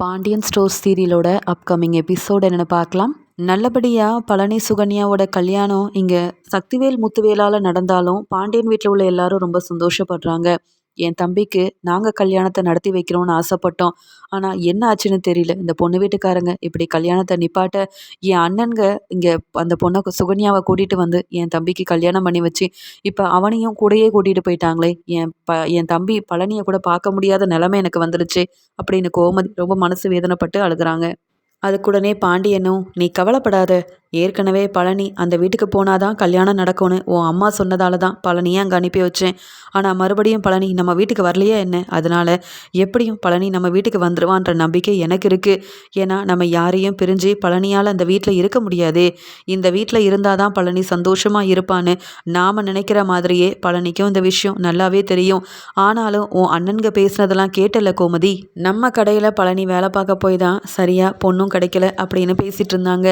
Pandian stores சீரியலோட upcoming episode என்னென்னு பார்க்கலாம். நல்லபடியாக பழனி சுகன்யாவோட கல்யாணம் இங்கே சக்திவேல் முத்துவேலால் நடந்தாலும் பாண்டியன் வீட்டில் உள்ள எல்லாரும் ரொம்ப சந்தோஷப்படுறாங்க. என் தம்பிக்கு நாங்கள் கல்யாணத்தை நடத்தி வைக்கிறோம்னு ஆசைப்பட்டோம். ஆனால் என்ன ஆச்சுன்னு தெரியல. இந்த பொண்ணு வீட்டுக்காரங்க இப்படி கல்யாணத்தை நிப்பாட்ட என் அண்ணனுங்க இங்கே அந்த பொண்ணை சுகன்யாவை கூட்டிகிட்டு வந்து என் தம்பிக்கு கல்யாணம் பண்ணி வச்சு இப்போ அவனையும் கூடயே கூட்டிகிட்டு போயிட்டாங்களே. என் ப என் தம்பி பழனியை கூட பார்க்க முடியாத நிலமை எனக்கு வந்துடுச்சு அப்படின்னு கோமதி ரொம்ப மனசு வேதனைப்பட்டு அழுகிறாங்க. அதுக்குடனே பாண்டியனும் நீ கவலைப்படாத. ஏற்கனவே பழனி அந்த வீட்டுக்கு போனாதான் கல்யாணம் நடக்கும்னு உன் அம்மா சொன்னதால தான் பழனியை அங்கே அனுப்பி வச்சேன். ஆனால் மறுபடியும் பழனி நம்ம வீட்டுக்கு வரலையே என்ன? அதனால் எப்படியும் பழனி நம்ம வீட்டுக்கு வந்துடுவான்ற நம்பிக்கை எனக்கு இருக்குது ஏன்னா நம்ம யாரையும் பிரிஞ்சு பழனியால் அந்த வீட்டில் இருக்க முடியாது. இந்த வீட்டில் இருந்தால் தான் பழனி சந்தோஷமாக இருப்பான்னு நாம் நினைக்கிற மாதிரியே பழனிக்கும் இந்த விஷயம் நல்லாவே தெரியும். ஆனாலும் உன் அண்ணனுங்க பேசுனதெல்லாம் கேட்டல கோமதி? நம்ம கடையில் பழனி வேலை பார்க்க போய் தான் சரியாக பொண்ணும் கிடைக்கல அப்படின்னு பேசிகிட்டு இருந்தாங்க.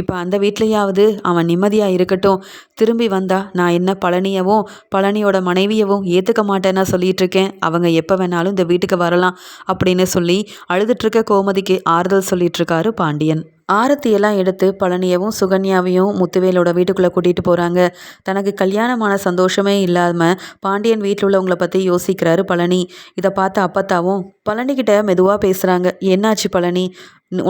இப்போ அந்த வீட்லையாவது அவன் நிம்மதியாக இருக்கட்டும். திரும்பி வந்தா நான் என்ன பழனியவும் பழனியோட மனைவியவும் ஏற்றுக்க மாட்டேன்னா சொல்லிட்டு இருக்கேன். அவங்க எப்போ வேணாலும் இந்த வீட்டுக்கு வரலாம் அப்படின்னு சொல்லி அழுதுட்ருக்க கோமதிக்கு ஆறுதல் சொல்லிட்டு இருக்காரு பாண்டியன். ஆரத்தியெல்லாம் எடுத்து பழனியவும் சுகன்யாவையும் முத்துவேலோட வீட்டுக்குள்ளே கூட்டிகிட்டு போகிறாங்க தனக்கு கல்யாணமான சந்தோஷமே இல்லாமல் பாண்டியன் வீட்டில் உள்ளவங்கள பற்றி யோசிக்கிறாரு பழனி. இதை பார்த்து அப்பத்தாவும் பழனிக்கிட்ட மெதுவாக பேசுகிறாங்க என்னாச்சு பழனி?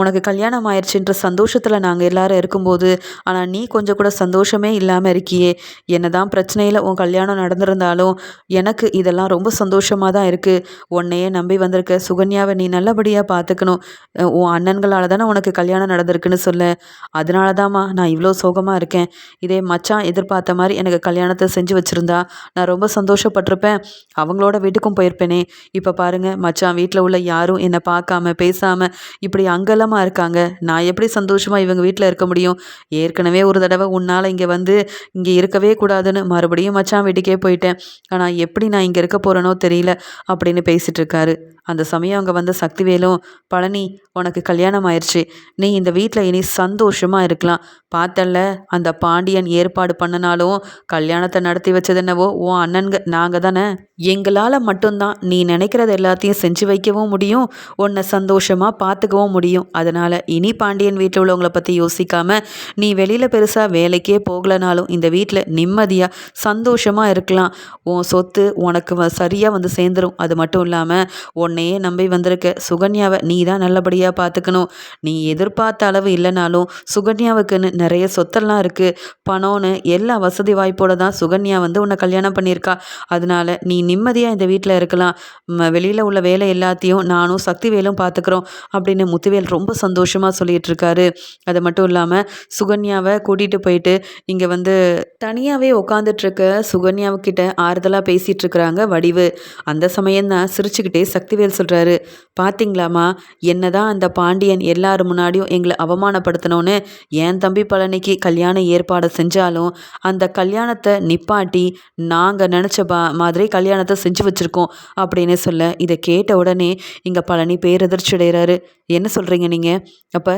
உனக்கு கல்யாணம் ஆயிடுச்சுன்ற சந்தோஷத்தில் நாங்கள் எல்லாரும் இருக்கும்போது ஆனால் நீ கொஞ்சம் கூட சந்தோஷமே இல்லாமல் இருக்கியே. என்ன தான் பிரச்சனையில் உன் கல்யாணம் நடந்திருந்தாலும் எனக்கு இதெல்லாம் ரொம்ப சந்தோஷமாக தான் இருக்குது உன்னையே நம்பி வந்திருக்க சுகன்யாவை நீ நல்லபடியாக பார்த்துக்கணும் உன் அண்ணன்களால் தானே உனக்கு கல்யாணம் நடந்திருக்குன்னு சொல்ல. அதனால தாம்மா நான் இவ்வளோ சோகமாக இருக்கேன். இதே மச்சான் எதிர்பார்த்த மாதிரி எனக்கு கல்யாணத்தை செஞ்சு வச்சுருந்தா நான் ரொம்ப சந்தோஷப்பட்டிருப்பேன். அவங்களோட வீட்டுக்கும் போயிருப்பேனே. இப்போ பாருங்கள் மச்சான் வீட்டில் உள்ள யாரும் என்னை பார்க்காம பேசாமல் இப்படி அங்கே அங்கலமாக இருக்காங்க. நான் எப்படி சந்தோஷமாக இவங்க வீட்டில் இருக்க முடியும்? ஏற்கனவே ஒரு தடவை உன்னால் இங்கே வந்து இங்கே இருக்கவே கூடாதுன்னு மறுபடியும் மச்சான் வீட்டுக்கே போயிட்டேன். ஆனால் எப்படி நான் இங்கே இருக்க போகிறேனோ தெரியல அப்படின்னு பேசிகிட்டு இருக்காரு. அந்த சமயம் அங்கே வந்த சக்திவேலும் பழனி உனக்கு கல்யாணம் ஆயிடுச்சு நீ இந்த வீட்டில் இனி சந்தோஷமாக இருக்கலாம். பார்த்தல்ல அந்த பாண்டியன் ஏற்பாடு பண்ணினாலும் கல்யாணத்தை நடத்தி வச்சது என்னவோ உன் அண்ணன்க நாங்கள் தானே. எங்களால் மட்டும்தான் நீ நினைக்கிறது எல்லாத்தையும் செஞ்சு வைக்கவும் முடியும் உன்னை சந்தோஷமாக பார்த்துக்கவும் முடியும். அதனால் இனி பாண்டியன் வீட்டில் உள்ளவங்களை பற்றி யோசிக்காம நீ வெளியில் பெருசாக வேலைக்கே போகலனாலும் இந்த வீட்டில் நிம்மதியாக சந்தோஷமாக இருக்கலாம். உன் சொத்து உனக்கு சரியாக வந்து சேர்ந்துடும் அது மட்டும் இல்லாமல் உன்னையே நம்பி வந்திருக்க. சுகன்யாவை நீ தான் நல்லபடியாக பார்த்துக்கணும் நீ எதிர்பார்த்த அளவு இல்லைனாலும் சுகன்யாவுக்குன்னு நிறைய சொத்தெல்லாம் இருக்குது பணம்னு எல்லா வசதி வாய்ப்போடு தான் சுகன்யா வந்து உன்னை கல்யாணம் பண்ணியிருக்கா. அதனால நீ நிம்மதியாக இந்த வீட்டில் இருக்கலாம். வெளியில் உள்ள வேலை எல்லாத்தையும் நானும் சக்திவேலும் பார்த்துக்குறோம் அப்படின்னு முத்துவேல் ரொம்ப சந்தோஷமாக சொல்லிகிட்டு இருக்காரு அது மட்டும் இல்லாமல் சுகன்யாவை கூட்டிகிட்டு போயிட்டு இங்கே வந்து தனியாகவே உட்காந்துட்ருக்க சுகன்யாவுக்கிட்ட ஆறுதலாக பேசிகிட்டு இருக்கிறாங்க வடிவு. அந்த சமயம் தான் சிரிச்சுக்கிட்டே வடிவேல் சொல்கிறாரு பார்த்தீங்களாமா என்னதான் அந்த பாண்டியன் எல்லார் முன்னாடியும் எங்களை அவமானப்படுத்தினோன்னு என் தம்பி பழனிக்கு கல்யாண ஏற்பாடு செஞ்சாலும் அந்த கல்யாணத்தை நிப்பாட்டி நாங்கள் நினச்ச பா மாதிரி கல்யாணத்தை செஞ்சு வச்சுருக்கோம் அப்படின்னு சொல்ல இதை கேட்ட உடனே இங்கே பழனி பேரதிர்ச்சி அடைகிறாரு என்ன சொல்கிறீங்க நீங்கள் அப்போ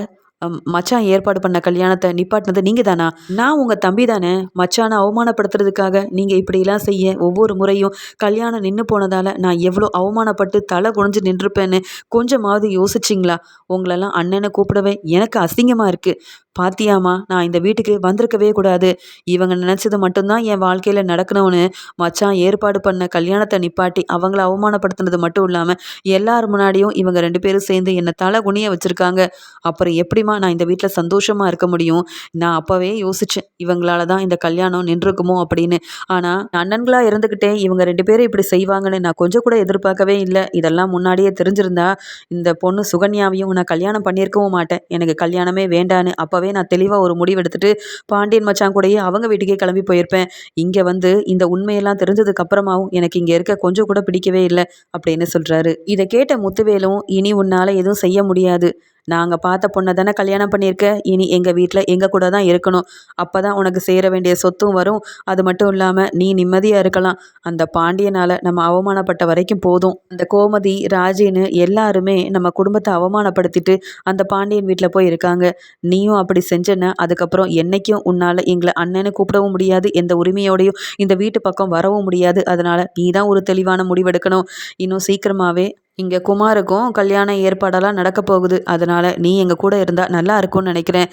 மச்சான் ஏற்பாடு பண்ண கல்யாணத்தை நிப்பாட்டினது நீங்கள் தானா நான் உங்கள் தம்பி தானே. மச்சானை அவமானப்படுத்துறதுக்காக நீங்கள் இப்படிலாம் செய்ய ஒவ்வொரு முறையும் கல்யாணம் நின்று போனதால் நான் எவ்வளோ அவமானப்பட்டு தலை குனிஞ்சு நின்றுப்பேன்னு கொஞ்சமாவது யோசிச்சிங்களா? உங்களெல்லாம் அண்ணனை கூப்பிடவே எனக்கு அசிங்கமாக இருக்குது பாத்தியாமா நான் இந்த வீட்டுக்கு வந்திருக்கவே கூடாது. இவங்க நினச்சது மட்டும்தான் என் வாழ்க்கையில் நடக்கணும்னு. மச்சான் ஏற்பாடு பண்ண கல்யாணத்தை நிப்பாட்டி அவங்கள அவமானப்படுத்தினது மட்டும் இல்லாமல் எல்லார் முன்னாடியும் இவங்க ரெண்டு பேரும் சேர்ந்து என்னை தலை குனிய வச்சுருக்காங்க. அப்புறம் எப்படிமா நான் இந்த வீட்டில் சந்தோஷமாக இருக்க முடியும்? நான் அப்போவே யோசித்தேன் இவங்களால தான் இந்த கல்யாணம் நின்றுக்குமோ அப்படின்னு. ஆனால் அண்ணன்களாக இருந்துக்கிட்டே இவங்க ரெண்டு பேரும் இப்படி செய்வாங்கன்னு நான் கொஞ்சம் கூட எதிர்பார்க்கவே இல்லை. இதெல்லாம் முன்னாடியே தெரிஞ்சிருந்தா இந்த பொண்ணு சுகன்யாவையும் நான் கல்யாணம் பண்ணியிருக்கவும் மாட்டேன். எனக்கு கல்யாணமே வேண்டான்னு அப்போ அப்போவே நான் தெளிவாக ஒரு முடிவு எடுத்துட்டு பாண்டியன் மச்சான் கூடயே அவங்க வீட்டுக்கே கிளம்பி போயிருப்பேன். இங்கே வந்து இந்த உண்மையெல்லாம் தெரிஞ்சதுக்கு அப்புறமாவும் எனக்கு இங்கே இருக்க கொஞ்சம் கூட பிடிக்கவே இல்லை அப்படின்னு சொல்கிறாரு இதை கேட்ட முத்துவேலும் இனி உன்னால் எதுவும் செய்ய முடியாது. நாங்கள் பார்த்த பொண்ணை தானே கல்யாணம் பண்ணியிருக்க? இனி எங்கள் வீட்டில் எங்கள் கூட தான் இருக்கணும். அப்போ தான் உனக்கு சேர வேண்டிய சொத்தும் வரும். அது மட்டும் இல்லாமல் நீ நிம்மதியாக இருக்கலாம். அந்த பாண்டியனால் நம்ம அவமானப்பட்ட வரைக்கும் போதும். அந்த கோமதி ராஜின்னு எல்லாருமே நம்ம குடும்பத்தை அவமானப்படுத்திட்டு அந்த பாண்டியன் வீட்டில் போய் இருக்காங்க. நீயும் அப்படி செஞ்சேன்னா அதுக்கப்புறம் என்னைக்கும் உன்னால் எங்களை அண்ணனை கூப்பிடவும் முடியாது. எந்த உரிமையோடையும் இந்த வீட்டு பக்கம் வரவும் முடியாது. அதனால் நீ தான் ஒரு தெளிவான முடிவெடுக்கணும். இன்னும் சீக்கிரமாகவே இங்கே குமாருக்கும் கல்யாண ஏற்பாடெல்லாம் நடக்க போகுது. அதனால் நீ எங்கள் கூட இருந்தால் நல்லா இருக்கும்னு நினைக்கிறேன்.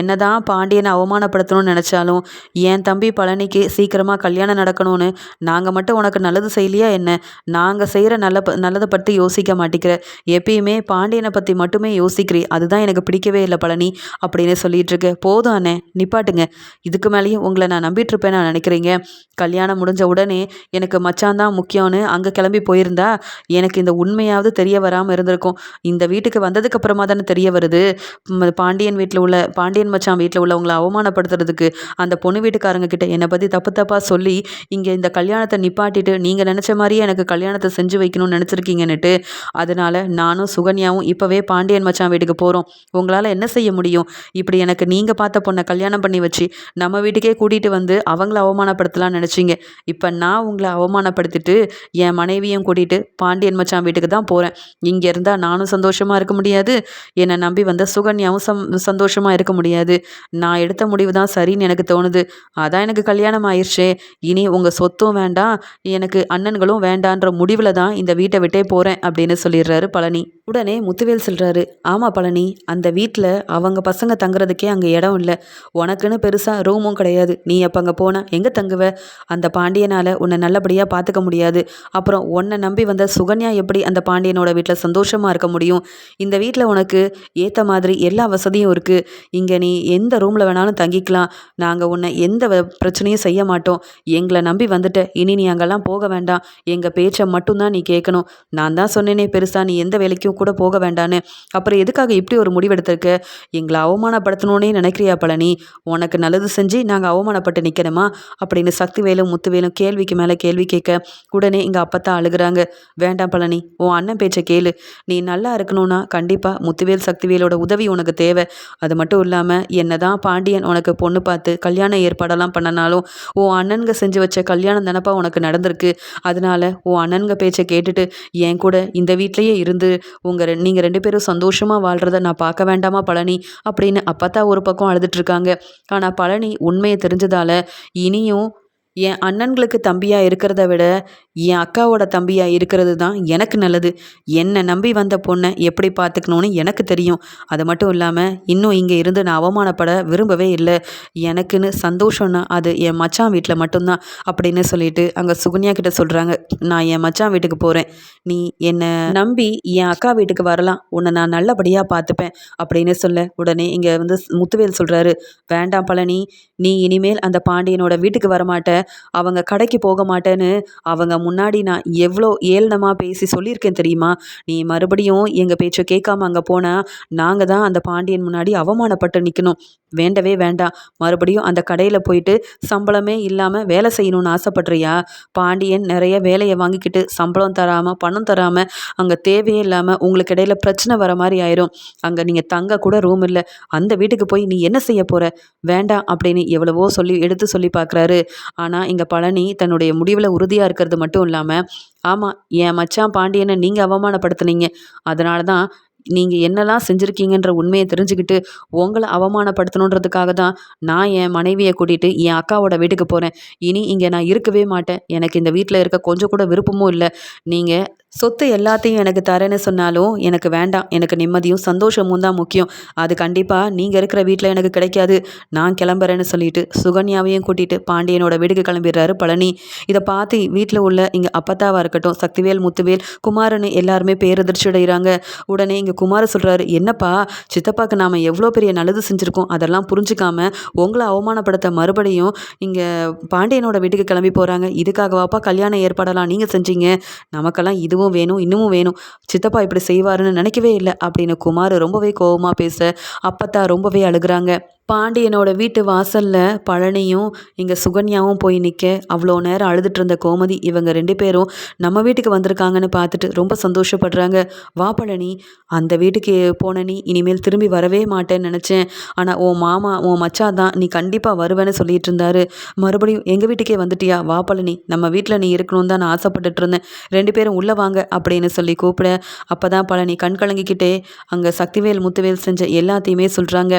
என்ன தான் பாண்டியனை அவமானப்படுத்தணும்னு நினச்சாலும் என் தம்பி பழனிக்கு சீக்கிரமாக கல்யாணம் நடக்கணும்னு நாங்கள் மட்டும் உனக்கு நல்லது செய்யலையா என்ன? நாங்கள் செய்கிற நல்ல ப நல்லதை பற்றி யோசிக்க மாட்டேங்கிற எப்பயுமே பாண்டியனை பற்றி மட்டுமே யோசிக்கிறீ. அதுதான் எனக்கு பிடிக்கவே இல்லை பழனி அப்படின்னு சொல்லிட்டு இருக்கு. போதும் அண்ணே நிப்பாட்டுங்க. இதுக்கு மேலேயும் உங்களை நான் நம்பிட்டு இருப்பேன் நான் நினைக்கிறீங்க. கல்யாணம் முடிஞ்ச உடனே எனக்கு மச்சான் தான் முக்கியம்னு அங்கே கிளம்பி போயிருந்தா எனக்கு இந்த உண்மை உண்மையாவது தெரிய வராமல் இருந்திருக்கும். இந்த வீட்டுக்கு வந்ததுக்கு அப்புறமா தானே தெரிய வருது. பாண்டியன் வீட்டில் உள்ள பாண்டியன் மச்சான் வீட்டில் உள்ளவங்களை அவமானப்படுத்துறதுக்கு அந்த பொண்ணு வீட்டுக்காரங்க கிட்ட என்னை பற்றி தப்பு தப்பாக சொல்லி இங்கே இந்த கல்யாணத்தை நிப்பாட்டிட்டு நீங்கள் நினச்ச மாதிரியே எனக்கு கல்யாணத்தை செஞ்சு வைக்கணும்னு நினச்சிருக்கீங்கன்னுட்டு அதனால் நானும் சுகன்யாவும் இப்போவே பாண்டியன் மச்சான் வீட்டுக்கு போகிறோம் உங்களால் என்ன செய்ய முடியும்? இப்படி எனக்கு நீங்கள் பார்த்த பொண்ணை கல்யாணம் பண்ணி வச்சு நம்ம வீட்டுக்கே கூட்டிகிட்டு வந்து அவங்கள அவமானப்படுத்தலாம்னு நினச்சிங்க. இப்போ நான் உங்களை அவமானப்படுத்திட்டு என் மனைவியும் கூட்டிகிட்டு பாண்டியன் மச்சான் வீட்டுக்கு தான் போகிறேன் இங்கே இருந்தால் நானும் சந்தோஷமாக இருக்க முடியாது. என்னை நம்பி வந்த சுகன்யாவும் சம் சந்தோஷமாக இருக்க முடியாது. நான் எடுத்த முடிவு தான் சரின்னு எனக்கு தோணுது. அதான் எனக்கு கல்யாணம் ஆயிடுச்சே இனி உங்கள் சொத்தும் வேண்டாம். எனக்கு அண்ணன்களும் வேண்டான்ற முடிவில் தான் இந்த வீட்டை விட்டே போகிறேன் அப்படின்னு சொல்லிடுறாரு பழனி. உடனே முத்துவேல் சொல்கிறாரு ஆமாம் பழனி அந்த வீட்டில் அவங்க பசங்க தங்குறதுக்கே அங்கே இடம் இல்லை. உனக்குன்னு பெருசாக ரூமும் கிடையாது. நீ அப்போ அங்கே போனால் எங்கே தங்குவ? அந்த பாண்டியனால் உன்னை நல்லபடியாக பார்த்துக்க முடியாது. அப்புறம் உன்னை நம்பி வந்த சுகன்யா எப்படி அந்த பாண்டியனோட வீட்டில் சந்தோஷமாக இருக்க முடியும். இந்த வீட்டில் உனக்கு ஏற்ற மாதிரி எல்லா வசதியும் இருக்குது இங்கே நீ எந்த ரூமில் வேணாலும் தங்கிக்கலாம். நாங்கள் உன்னை எந்த பிரச்சனையும் செய்ய மாட்டோம். எங்களை நம்பி வந்துட்ட. இனி நீ அங்கெல்லாம் போக வேண்டாம். எங்கள் பேச்சை மட்டும்தான் நீ கேட்கணும். நான் தான் சொன்னேனே பெருசாக நீ எந்த வேலைக்கும் கூட போக வேண்டான்னு. அப்புறம் எதுக்காக இப்படி ஒரு முடிவெடுத்திருக்க? எங்களை அவமானப்படுத்தணும்னே நினைக்கிறியா பழனி? உனக்கு நல்லது செஞ்சு நாங்கள் அவமானப்பட்டு நிற்கணுமா அப்படின்னு சக்திவேலும் முத்துவேலும் கேள்விக்கு மேலே கேள்வி கேட்க உடனே இங்கே அப்பத்தான் அழுகிறாங்க. வேண்டாம் பழனி உன் அண்ணன் பேச்சை கேளு. நீ நல்லா இருக்கணும்னா கண்டிப்பாக முத்துவேல் சக்திவேலோட உதவி உனக்கு தேவை. அது மட்டும் இல்லாமல் என்ன தான் பாண்டியன் உனக்கு பொண்ணு பார்த்து கல்யாண ஏற்பாடெல்லாம் பண்ணனாலும் உன் அண்ணனுங்க செஞ்சு வச்ச கல்யாணம் தானப்பா உனக்கு நடந்திருக்கு. அதனால உன் அண்ணன்க பேச்சை கேட்டுட்டு என் கூட இந்த வீட்லேயே இருந்து உங்கள் நீங்கள் ரெண்டு பேரும் சந்தோஷமாக வாழ்கிறத நான் பார்க்க வேண்டாமா பழனி? அப்படின்னு அப்பத்தா ஒரு பக்கம் அழுதுட்ருக்காங்க ஆனால் பழனி உண்மையை தெரிஞ்சதால இனியும் என் அண்ணன்களுக்கு தம்பியாக இருக்கிறத விட என் அக்காவோட தம்பியாக இருக்கிறது தான் எனக்கு நல்லது. என்னை நம்பி வந்த பொண்ணை எப்படி பார்த்துக்கணுன்னு எனக்கு தெரியும். அது மட்டும் இல்லாமல் இன்னும் இங்கே இருந்து நான் அவமானப்பட விரும்பவே இல்லை. எனக்குன்னு சந்தோஷம்னா அது என் மச்சான் வீட்டில் மட்டும்தான் அப்படின்னு சொல்லிட்டு அங்கே சுகன்யா கிட்ட சொல்கிறாங்க நான் என் மச்சான் வீட்டுக்கு போகிறேன் நீ என்னை நம்பி என் அக்கா வீட்டுக்கு வரலாம். உன்னை நான் நல்லபடியாக பார்த்துப்பேன் அப்படின்னு சொல்ல உடனே இங்கே வந்து முத்துவேல் சொல்கிறாரு வேண்டாம் பழனி நீ இனிமேல் அந்த பாண்டியனோட வீட்டுக்கு வரமாட்ட. அவங்க கடைக்கு போக மாட்டேன்னு அவங்க முன்னாடி நான் எவ்வளோ ஏளனமாக பேசி சொல்லியிருக்கேன் தெரியுமா? நீ மறுபடியும் எங்கள் பேச்சை கேட்காம அங்கே போனால் நாங்கள் தான் அந்த பாண்டியன் முன்னாடி அவமானப்பட்டு நிற்கணும் வேண்டவே வேண்டாம். மறுபடியும் அந்த கடையில் போயிட்டு சம்பளமே இல்லாமல் வேலை செய்யணும்னு ஆசைப்படுறியா? பாண்டியன் நிறைய வேலையை வாங்கிக்கிட்டு சம்பளம் தராமல் பணம் தராமல் அங்கே தேவையே இல்லாமல் உங்களுக்கு இடையில பிரச்சனை வர மாதிரி ஆயிரும். அங்கே நீங்கள் தங்க கூட ரூம் இல்லை. அந்த வீட்டுக்கு போய் நீ என்ன செய்ய போகிற வேண்டாம் அப்படின்னு எவ்வளவோ சொல்லி எடுத்து சொல்லி பார்க்குறாரு. ஆனால் ஆனால் இங்கே பழனி தன்னுடைய முடிவில் உறுதியாக இருக்கிறது மட்டும் இல்லாமல் ஆமாம் என் மச்சான் பாண்டியனை நீங்கள் அவமானப்படுத்துனீங்க. அதனால தான் நீங்கள் என்னெல்லாம் செஞ்சுருக்கீங்கன்ற உண்மையை தெரிஞ்சுக்கிட்டு உங்களை அவமானப்படுத்தணுன்றதுக்காக தான் நான் என் மனைவியை கூட்டிகிட்டு என் அக்காவோட வீட்டுக்கு போகிறேன் இனி இங்கே நான் இருக்கவே மாட்டேன். எனக்கு இந்த வீட்டில் இருக்க கொஞ்சம் கூட விருப்பமும் இல்லை. நீங்கள் சொத்து எல்லாத்தையும் எனக்கு தரேன்னு சொன்னாலும் எனக்கு வேண்டாம். எனக்கு நிம்மதியும் சந்தோஷமும் தான் முக்கியம். அது கண்டிப்பாக நீங்கள் இருக்கிற வீட்டில் எனக்கு கிடைக்காது. நான் கிளம்புறேன்னு சொல்லிட்டு சுகன்யாவையும் கூட்டிகிட்டு பாண்டியனோட வீட்டுக்கு கிளம்பிடுறாரு பழனி. இதை பார்த்து வீட்டில் உள்ள இங்கே அப்பத்தாவாக இருக்கட்டும் சக்திவேல் முத்துவேல் குமாரனு எல்லாருமே பேரதிர்ச்சி அடைகிறாங்க. உடனே இங்கே குமார சொல்கிறாரு என்னப்பா சித்தப்பாக்கு நாம் எவ்வளோ பெரிய நல்லது செஞ்சுருக்கோம். அதெல்லாம் புரிஞ்சுக்காம உங்களை அவமானப்படுத்த மறுபடியும் இங்கே பாண்டியனோட வீட்டுக்கு கிளம்பி போகிறாங்க இதுக்காகவாப்பா கல்யாண ஏற்பாடெல்லாம் நீங்கள் செஞ்சீங்க. நமக்கெல்லாம் இது இதுவும் வேணும் இன்னமும் வேணும். சித்தப்பா இப்படி செய்வாருன்னு நினைக்கவே இல்லை அப்படின்னு குமார் ரொம்பவே கோபமாக பேச அப்பத்தா ரொம்பவே அழுகிறாங்க. பாண்டியனோட வீட்டு வாசலில் பழனியும் இங்கே சுகன்யாவும் போய் நிற்க அவ்வளோ நேரம் அழுதுட்டு இருந்த கோமதி இவங்க ரெண்டு பேரும் நம்ம வீட்டுக்கு வந்திருக்காங்கன்னு பார்த்துட்டு ரொம்ப சந்தோஷப்படுறாங்க. வா பழனி அந்த வீட்டுக்கு போன நீ இனிமேல் திரும்பி வரவே மாட்டேன்னு நினச்சேன். ஆனால் உன் மாமா உன் மச்சா தான் நீ கண்டிப்பாக வருவேன்னு சொல்லிட்டு இருந்தாரு மறுபடியும் எங்கள் வீட்டுக்கே வந்துட்டியா? வா பழனி நம்ம வீட்டில் நீ இருக்கணும்னு தான் நான் ஆசைப்பட்டுட்டு இருந்தேன் ரெண்டு பேரும் உள்ளே வாங்க அப்படின்னு சொல்லி கூப்பிட அப்போ தான் பழனி கண் கலங்கிக்கிட்டே அங்கே சக்திவேல் முத்துவேல் செஞ்ச எல்லாத்தையுமே சொல்கிறாங்க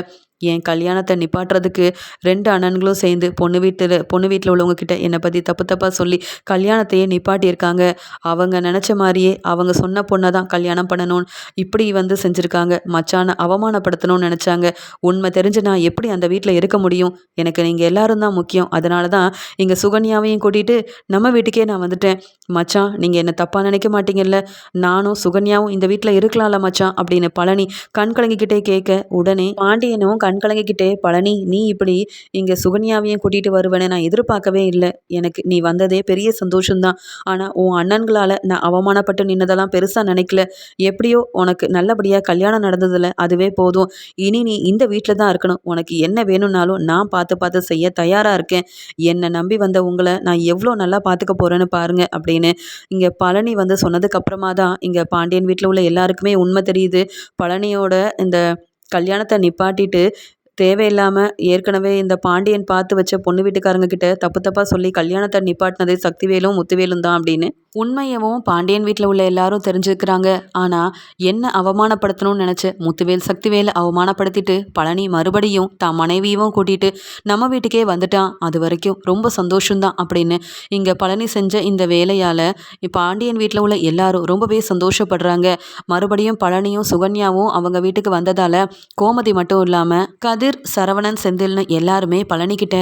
என் கல்யாணத்தை நிப்பாட்டுறதுக்கு ரெண்டு அண்ணன்களும் சேர்ந்து பொண்ணு வீட்டில் பொண்ணு வீட்டில் உள்ளவங்க கிட்ட என்னை பற்றி தப்பு தப்பாக சொல்லி கல்யாணத்தையே நிப்பாட்டியிருக்காங்க. அவங்க நினச்ச மாதிரியே அவங்க சொன்ன பொண்ணை தான் கல்யாணம் பண்ணணும்னு இப்படி வந்து செஞ்சுருக்காங்க. மச்சானை அவமானப்படுத்தணும்னு நினச்சாங்க. உண்மை தெரிஞ்சு நான் எப்படி அந்த வீட்டில் இருக்க முடியும்? எனக்கு நீங்கள் எல்லாரும் தான் முக்கியம். அதனால தான் இங்கே சுகன்யாவையும் கூட்டிகிட்டு நம்ம வீட்டுக்கே நான் வந்துட்டேன். மச்சான் நீங்கள் என்ன தப்பாக நினைக்க மாட்டீங்கல்ல? நானும் சுகன்யாவும் இந்த வீட்டில் இருக்கலாம்ல மச்சான் அப்படின்னு பழனி கண் கலங்கிக்கிட்டே கேட்க உடனே பாண்டியனும் கண் கலங்கிக்கிட்டே பழனி நீ இப்படி இங்கே சுகன்யாவையும் கூட்டிகிட்டு வருவேன்னு நான் எதிர்பார்க்கவே இல்லை. எனக்கு நீ வந்ததே பெரிய சந்தோஷம்தான். ஆனால் உன் அண்ணன்களால் நான் அவமானப்பட்டு நின்னதெல்லாம் பெருசாக நினைக்கல. எப்படியோ உனக்கு நல்லபடியாக கல்யாணம் நடந்ததில்ல அதுவே போதும். இனி நீ இந்த வீட்டில் தான் இருக்கணும். உனக்கு என்ன வேணும்னாலும் நான் பார்த்து பார்த்து செய்ய தயாராக இருக்கேன். என்னை நம்பி வந்த உங்களை நான் எவ்வளோ நல்லா பார்த்துக்க போகிறேன்னு பாருங்கள் அப்படின்னு இங்கே பழனி வந்து சொன்னதுக்கப்புறமா தான் இங்கே பாண்டியன் வீட்டில் உள்ள எல்லாருக்குமே உண்மை தெரியுது. பழனியோட இந்த கல்யாணத்தை நிப்பாட்டிட்டு தேவையில்லாமல் ஏற்கனவே இந்த பாண்டியன் பார்த்து வச்ச பொண்ணு வீட்டுக்காரங்க கிட்ட தப்பு தப்பாக சொல்லி கல்யாணத்தை நிப்பாட்டினதே சக்திவேலும் முத்துவேலும் தான் அப்படின்னு உண்மையவும் பாண்டியன் வீட்டில் உள்ள எல்லாரும் தெரிஞ்சுக்கிறாங்க ஆனால் என்ன அவமானப்படுத்தணும்னு நினச்ச முத்துவேல் சக்திவேலை அவமானப்படுத்திட்டு பழனி மறுபடியும் தான் மனைவியும் கூட்டிகிட்டு நம்ம வீட்டுக்கே வந்துட்டான். அது வரைக்கும் ரொம்ப சந்தோஷம்தான் அப்படின்னு இங்கே பழனி செஞ்ச இந்த வேலையால் பாண்டியன் வீட்டில் உள்ள எல்லாரும் ரொம்பவே சந்தோஷப்படுறாங்க. மறுபடியும் பழனியும் சுகன்யாவும் அவங்க வீட்டுக்கு வந்ததால் கோமதி மட்டும் இல்லாமல் கதிர் சரவணன் செந்தில்னு எல்லாருமே பழனிக்கிட்ட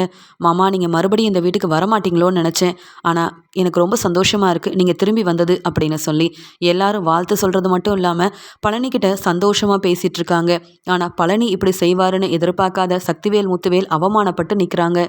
மாமா நீங்கள் மறுபடியும் இந்த வீட்டுக்கு வரமாட்டீங்களோன்னு நினச்சேன். ஆனால் எனக்கு ரொம்ப சந்தோஷமாக இருக்குது நீங்கள் திரும்பி வந்தது அப்படின்னு சொல்லி எல்லாரும் வாழ்த்து சொல்கிறது மட்டும் இல்லாமல் பழனிக்கிட்ட சந்தோஷமாக பேசிகிட்டு இருக்காங்க. ஆனால் பழனி இப்படி செய்வாருன்னு எதிர்பார்க்காத சக்திவேல் முத்துவேல் அவமானப்பட்டு நிற்கிறாங்க